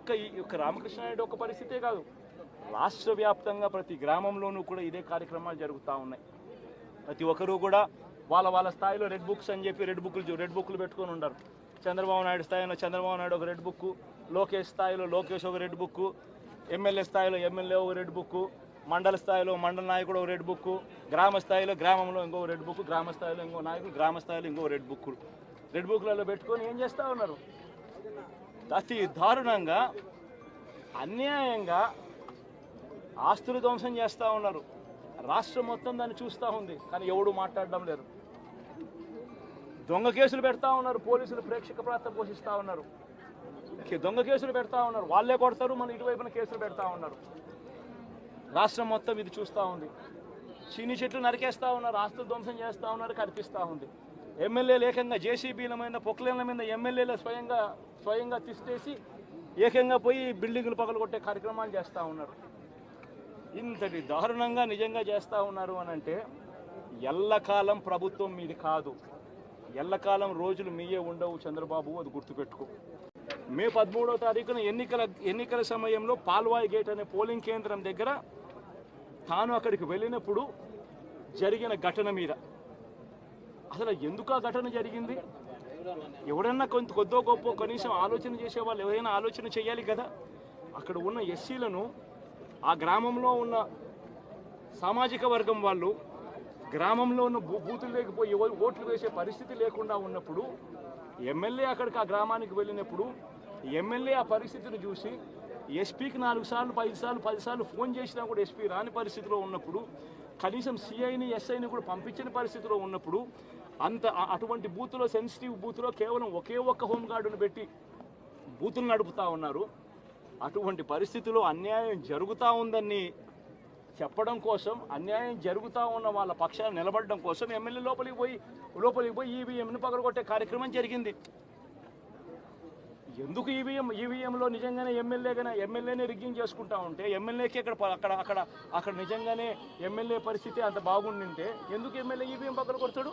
ఒక్క ఈ ఒక్క రామకృష్ణారెడ్డి ఒక్క పరిస్థితే కాదు. రాష్ట్ర వ్యాప్తంగా ప్రతి గ్రామంలోనూ కూడా ఇదే కార్యక్రమాలు జరుగుతూ ఉన్నాయి. ప్రతి ఒక్కరూ కూడా వాళ్ళ వాళ్ళ స్థాయిలో రెడ్ బుక్స్ అని చెప్పి రెడ్ బుక్లు రెడ్ బుక్లు పెట్టుకొని ఉండరు. చంద్రబాబు నాయుడు స్థాయిలో చంద్రబాబు నాయుడు ఒక రెడ్ బుక్ లోకేష్ స్థాయిలో లోకేష్ ఒక రెడ్ బుక్ ఎమ్మెల్యే స్థాయిలో ఎమ్మెల్యే ఒక రెడ్ బుక్ మండల స్థాయిలో మండల నాయకుడు ఒక రెడ్ బుక్ గ్రామ స్థాయిలో గ్రామంలో ఇంకో రెడ్ బుక్ గ్రామ స్థాయిలో ఇంకో నాయకుడు గ్రామ స్థాయిలో ఇంకో రెడ్ బుక్ రెడ్ బుక్లలో పెట్టుకొని ఏం చేస్తూ ఉన్నారు? అతి దారుణంగా అన్యాయంగా ఆస్తులు ధ్వంసం చేస్తూ ఉన్నారు. రాష్ట్రం మొత్తం దాన్ని చూస్తూ ఉంది కానీ ఎవడు మాట్లాడడం లేదు. దొంగ కేసులు పెడతా ఉన్నారు పోలీసులు ప్రేక్షక ప్రాంతం పోషిస్తూ ఉన్నారు. దొంగ కేసులు పెడతా ఉన్నారు వాళ్ళే కొడతారు మన ఇటువైపున కేసులు పెడతా ఉన్నారు. రాష్ట్రం మొత్తం ఇది చూస్తూ ఉంది. చీని చెట్లు నరికేస్తా ఉన్నారు ఆస్తులు ధ్వంసం చేస్తూ ఉన్నారు కనిపిస్తూ ఉంది. ఎమ్మెల్యేలు ఏకంగా జేసీబీల మీద పొక్లేన్ల మీద ఎమ్మెల్యేలు స్వయంగా స్వయంగా తీసేసి ఏకంగా పోయి బిల్డింగులు పగలగొట్టే కార్యక్రమాలు చేస్తూ ఉన్నారు. ఇంతటి దారుణంగా నిజంగా చేస్తూ ఉన్నారు అని అంటే ఎల్లకాలం ప్రభుత్వం మీది కాదు. ఎల్లకాలం రోజులు మీయే ఉండవు చంద్రబాబు అది గుర్తుపెట్టుకో. మే పదమూడవ తారీఖున ఎన్నికల ఎన్నికల సమయంలో పాల్వాయి గేట్ అనే పోలింగ్ కేంద్రం దగ్గర తాను అక్కడికి వెళ్ళినప్పుడు జరిగిన ఘటన మీద అసలు ఎందుకు ఆ ఘటన జరిగింది? ఎవడన్నా కొంత కొద్దో గొప్ప కనీసం ఆలోచన చేసే వాళ్ళు ఎవరైనా ఆలోచన చేయాలి కదా? అక్కడ ఉన్న ఎస్సీలను ఆ గ్రామంలో ఉన్న సామాజిక వర్గం వాళ్ళు గ్రామంలో ఉన్న భూ బూతులు లేకపోయి ఎవరు ఓట్లు వేసే పరిస్థితి లేకుండా ఉన్నప్పుడు ఎమ్మెల్యే అక్కడికి ఆ గ్రామానికి వెళ్ళినప్పుడు ఎమ్మెల్యే ఆ పరిస్థితిని చూసి ఎస్పీకి నాలుగు సార్లు ఐదు సార్లు పది సార్లు ఫోన్ చేసినా కూడా ఎస్పీ రాని పరిస్థితిలో ఉన్నప్పుడు కనీసం సిఐని ఎస్ఐని కూడా పంపించిన పరిస్థితిలో ఉన్నప్పుడు అంత అటువంటి బూత్లో సెన్సిటివ్ బూత్లో కేవలం ఒకే ఒక్క హోంగార్డును పెట్టి బూతులు నడుపుతా ఉన్నారు. అటువంటి పరిస్థితిలో అన్యాయం జరుగుతూ ఉందని చెప్పడం కోసం అన్యాయం జరుగుతూ ఉన్న వాళ్ళ పక్షాన్ని నిలబడడం కోసం ఎమ్మెల్యే లోపలికి పోయి లోపలికి పోయి ఈవీఎంను పగలగొట్టే కార్యక్రమం జరిగింది. ఎందుకు ఈవీఎం ఈవీఎంలో నిజంగానే ఎమ్మెల్యేగానే ఎమ్మెల్యేనే రిగ్గింగ్ చేసుకుంటా ఉంటే ఎమ్మెల్యేకి అక్కడ అక్కడ అక్కడ అక్కడ నిజంగానే ఎమ్మెల్యే పరిస్థితి అంత బాగుండింటే ఎందుకు ఎమ్మెల్యే ఈవీఎం పగల కొడతాడు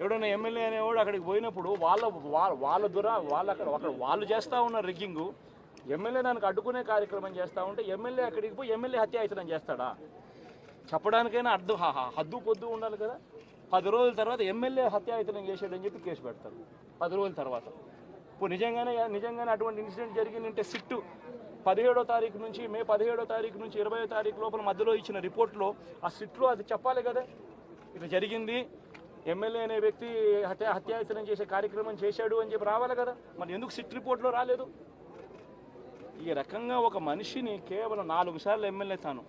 ఎవడన్నా ఎమ్మెల్యే అనేవాడు అక్కడికి పోయినప్పుడు వాళ్ళ వాళ్ళ వాళ్ళ దుర వాళ్ళ అక్కడ అక్కడ వాళ్ళు చేస్తూ ఉన్న రిగ్గింగు ఎమ్మెల్యే దానికి అడ్డుకునే కార్యక్రమం చేస్తూ ఉంటే ఎమ్మెల్యే అక్కడికి పోయి ఎమ్మెల్యే హత్యాయత్నం చేస్తాడా? చెప్పడానికైనా అర్థం హద్దు పొద్దు ఉండాలి కదా. పది రోజుల తర్వాత ఎమ్మెల్యే హత్యాయత్నం చేశాడని చెప్పి కేసు పెడతారు. పది రోజుల తర్వాత. ఇప్పుడు నిజంగానే నిజంగానే అటువంటి ఇన్సిడెంట్ జరిగిందంటే సిట్టు. పదిహేడో తారీఖు నుంచి మే పదిహేడో తారీఖు నుంచి ఇరవై తారీఖు లోపల మధ్యలో ఇచ్చిన రిపోర్ట్లో ఆ సిట్లో అది చెప్పాలి కదా. ఇది జరిగింది ఎమ్మెల్యే అనే వ్యక్తి హత్య హత్యాయత్నం చేసే కార్యక్రమం చేశాడు అని చెప్పి రావాలి కదా. మరి ఎందుకు సిట్ రిపోర్ట్లో రాలేదు? ఈ రకంగా ఒక మనిషిని కేవలం నాలుగు సార్లు ఎమ్మెల్యే తాను.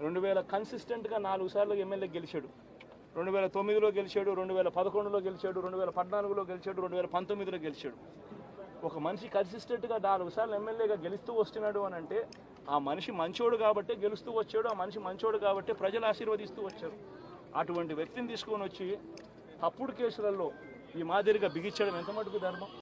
రెండు వేల కన్సిస్టెంట్గా నాలుగు సార్లు ఎమ్మెల్యే గెలిచాడు. రెండు వేల తొమ్మిదిలో గెలిచాడు రెండు వేల పదకొండులో గెలిచాడు రెండు వేల పద్నాలుగులో గెలిచాడు రెండు వేల పంతొమ్మిదిలో గెలిచాడు. ఒక మనిషి కన్సిస్టెంట్గా నాలుగు సార్లు ఎమ్మెల్యేగా గెలుస్తూ వస్తున్నాడు అని అంటే ఆ మనిషి మంచోడు కాబట్టి గెలుస్తూ వచ్చాడు ఆ మనిషి మంచోడు కాబట్టి ప్రజలు ఆశీర్వదిస్తూ వచ్చారు. అటువంటి వ్యక్తిని తీసుకొని వచ్చి తప్పుడు కేసులలో ఈ మాదిరిగా బిగించడం ఎంత మటుకు ధర్మం?